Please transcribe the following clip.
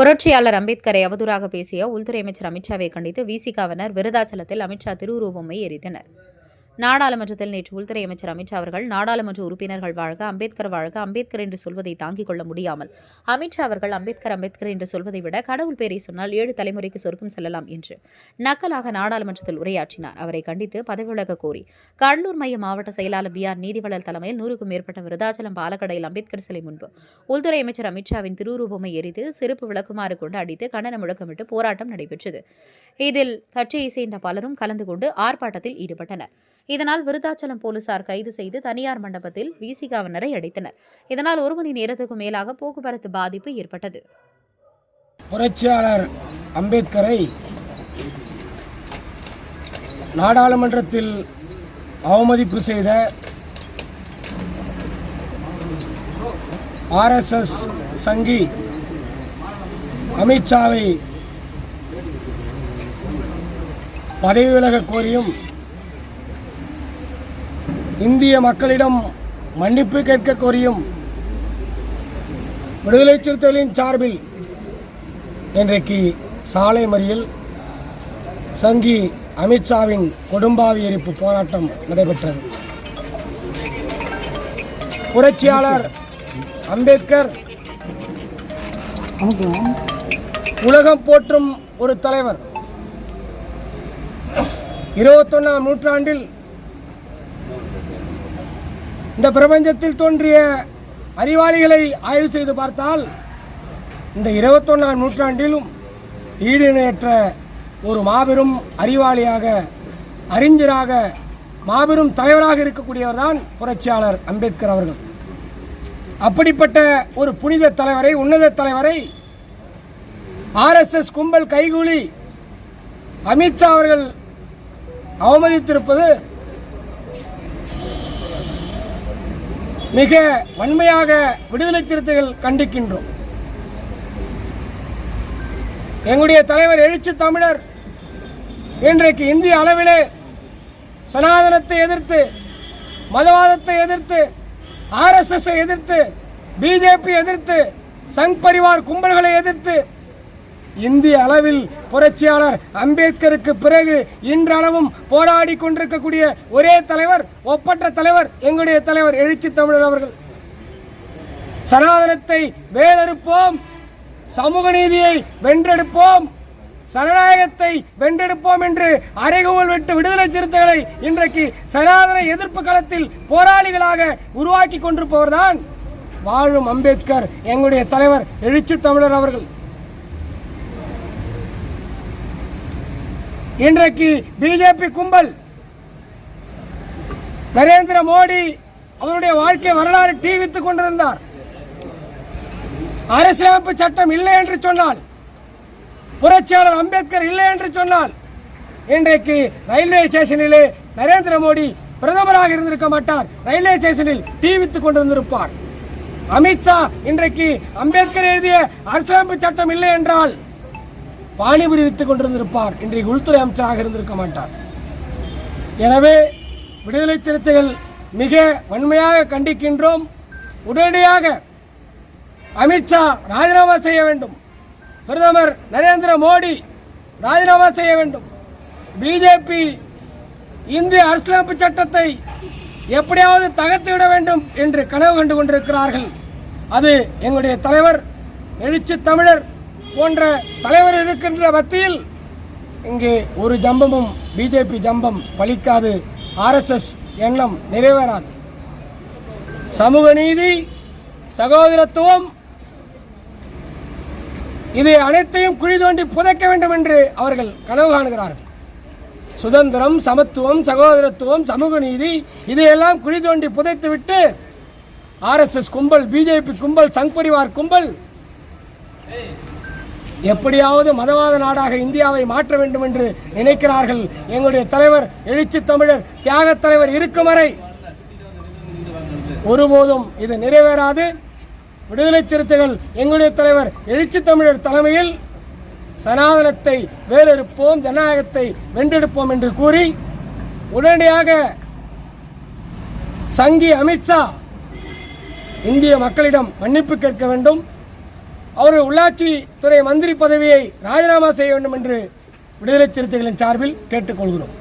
புரட்சியாளர் அம்பேத்கரை அவதூறாக பேசிய உள்துறை அமைச்சர் அமித்ஷாவை கண்டித்து விசிகாவினர் விருதாச்சலத்தில் அமித்ஷா திருவுருவமை எரித்தனர். நாடாளுமன்றத்தில் நேற்று உள்துறை அமைச்சர் அமித்ஷா அவர்கள் நாடாளுமன்ற உறுப்பினர்கள் வாழ்க அம்பேத்கர் வாழ்க அம்பேத்கர் என்று சொல்வதை தாங்கிக் கொள்ள முடியாமல் அமித்ஷா அவர்கள் அம்பேத்கர் அம்பேத்கர் என்று சொல்வதை விட கடவுள் பேரை சொன்னால் ஏழு தலைமுறைக்கு சொர்க்கம் செல்லலாம் என்று நக்கலாக நாடாளுமன்றத்தில் உரையாற்றினார். அவரை கண்டித்து பதவி விலக கோரி கடலூர் மைய மாவட்ட செயலாளர் பி. ஆர். நீதிவளர் தலைமையில் நூறுக்கும் மேற்பட்ட விருதாச்சலம் பாலக்கடையில் அம்பேத்கர் சிலை முன்பு உள்துறை அமைச்சர் அமித்ஷாவின் திருவுருவமை எரித்து சிறப்பு விளக்குமாறு கொண்டு அடித்து கண்டன முழக்கமிட்டு போராட்டம் நடைபெற்றது. இதில் கட்சியை சேர்ந்த பலரும் கலந்து கொண்டு ஆர்ப்பாட்டத்தில் ஈடுபட்டனர். இதனால் விருத்தாச்சலம் போலீசார் கைது செய்து தனியார் மண்டபத்தில் விசிகாவினரை அடைத்தனர். இதனால் ஒரு மணி நேரத்துக்கும் மேலாக போக்குவரத்து பாதிப்பு ஏற்பட்டது. புரட்சியாளர் அம்பேத்கரை நாடாளுமன்றத்தில் அவமதிப்பு செய்த ஆர்எஸ்எஸ் சங்கி அமித்ஷாவை பதவி விலக கோரியும் இந்திய மக்களிடம் மன்னிப்பு கேட்க கோரியும் விடுதலை சிறுத்தைகளின் சார்பில் இன்றைக்கு சாலை மறியல் சங்கி அமித்ஷாவின் கொடும்பாவி எரிப்பு போராட்டம் நடைபெற்றது. புரட்சியாளர் அம்பேத்கர் உலகம் போற்றும் ஒரு தலைவர். இருபத்தொன்னாம் நூற்றாண்டில் இந்த பிரபஞ்சத்தில் தோன்றிய அறிவாளிகளை ஆய்வு செய்து பார்த்தால் இந்த இருபத்தொன்னாம் நூற்றாண்டிலும் ஈடுணையற்ற ஒரு மாபெரும் அறிவாளியாக அறிஞராக மாபெரும் தலைவராக இருக்கக்கூடியவர் தான் புரட்சியாளர் அம்பேத்கர் அவர்கள். அப்படிப்பட்ட ஒரு புனித தலைவரை உன்னத தலைவரை ஆர்எஸ்எஸ் கும்பல் கைகூலி அமித்ஷா அவர்கள் அவமதித்திருப்பது மிக வன்மையாக விடுதலை சிறுத்தைகள் கண்டிக்கின்றோம். எங்களுடைய தலைவர் எழுச்சி தமிழர் இன்றைக்கு இந்திய அளவிலே சனாதனத்தை எதிர்த்து மதவாதத்தை எதிர்த்து ஆர்எஸ்எஸ் எதிர்த்து பிஜேபி எதிர்த்து சங் பரிவார் கும்பல்களை எதிர்த்து இந்திய அளவில் புரட்சியாளர் அம்பேத்கருக்கு பிறகு இன்றளவும் போராடி கொண்டிருக்கக்கூடிய ஒரே தலைவர் ஒப்பற்ற தலைவர் எங்களுடைய தலைவர் எழுச்சி தமிழர் அவர்கள். சனாதனத்தை வேலறுப்போம் சமூக நீதியை வென்றெடுப்போம் சனநாயகத்தை வென்றெடுப்போம் என்று அறைகோல் விட்டு விடுதலை சிறுத்தைகளை இன்றைக்கு சனாதன எதிர்ப்பு களத்தில் போராளிகளாக உருவாக்கி கொண்டிருப்பவர்தான் வாழும் அம்பேத்கர் எங்களுடைய தலைவர் எழுச்சி தமிழர் அவர்கள். இன்றைக்கு பிஜேபி கும்பல். நரேந்திர மோடி அவருடைய வாழ்க்கை வரலாறு டீவித்துக் கொண்டிருந்தார். அரசியலமைப்பு சட்டம் இல்லை என்று சொன்னால் புரட்சியாளர் அம்பேத்கர் இல்லை என்று சொன்னால் இன்றைக்கு ரயில்வே ஸ்டேஷனிலே நரேந்திர மோடி பிரதமராக இருந்திருக்க மாட்டார். ரயில்வே ஸ்டேஷனில் டீவித்துக் கொண்டிருந்திருப்பார். அமித்ஷா இன்றைக்கு அம்பேத்கர் எழுதிய அரசியலமைப்பு சட்டம் இல்லை என்றால் பாணிபுரி வித்துக் கொண்டிருந்திருப்பார். இன்றைக்கு உள்துறை அமைச்சராக இருந்திருக்க மாட்டார். எனவே விடுதலை சிறுத்தைகள் மிக வன்மையாக கண்டிக்கின்றோம். உடனடியாக அமித்ஷா ராஜினாமா செய்ய வேண்டும். பிரதமர் நரேந்திர மோடி ராஜினாமா செய்ய வேண்டும். பிஜேபி இந்திய அரசியலமைப்பு சட்டத்தை எப்படியாவது தகர்த்து விட வேண்டும் என்று கனவு கண்டு கொண்டிருக்கிறார்கள். அது எங்களுடைய தலைவர் எழுச்சி தமிழர் போன்ற தலைவர் இருக்கின்ற மத்தியில் இங்கே ஒரு ஜம்பமும் பிஜேபி ஜம்பம் பலிக்காது ஆர்எஸ்எஸ் எண்ணம் நிறைவேறாது. சமூக நீதி சகோதரத்துவம் இதை அனைத்தையும் குழி தோண்டி புதைக்க வேண்டும் என்று அவர்கள் கனவு காணுகிறார்கள். சுதந்திரம் சமத்துவம் சகோதரத்துவம் சமூக நீதி இதையெல்லாம் குழி தோண்டி புதைத்துவிட்டு ஆர்எஸ்எஸ் கும்பல் பிஜேபி கும்பல் சங் பரிவார் கும்பல் எப்படியாவது மதவாத நாடாக இந்தியாவை மாற்ற வேண்டும் என்று நினைக்கிறார்கள். எங்களுடைய தலைவர் எழுச்சி தமிழர் தியாக தலைவர் இருக்கும் வரை ஒருபோதும் இது நிறைவேறாது. விடுதலை சிறுத்தைகள் எங்களுடைய தலைவர் எழுச்சி தமிழர் தலைமையில் சனாதனத்தை வேறெடுப்போம் ஜனநாயகத்தை வென்றெடுப்போம் என்று கூறி உடனடியாக சங்கி அமித்ஷா இந்திய மக்களிடம் மன்னிப்பு கேட்க வேண்டும். அவர் உள்ளாட்சித்துறை மந்திரி பதவியை ராஜினாமா செய்ய வேண்டும் என்று விடுதலை சிறுத்தைகளின் சார்பில் கேட்டுக்கொள்கிறோம்.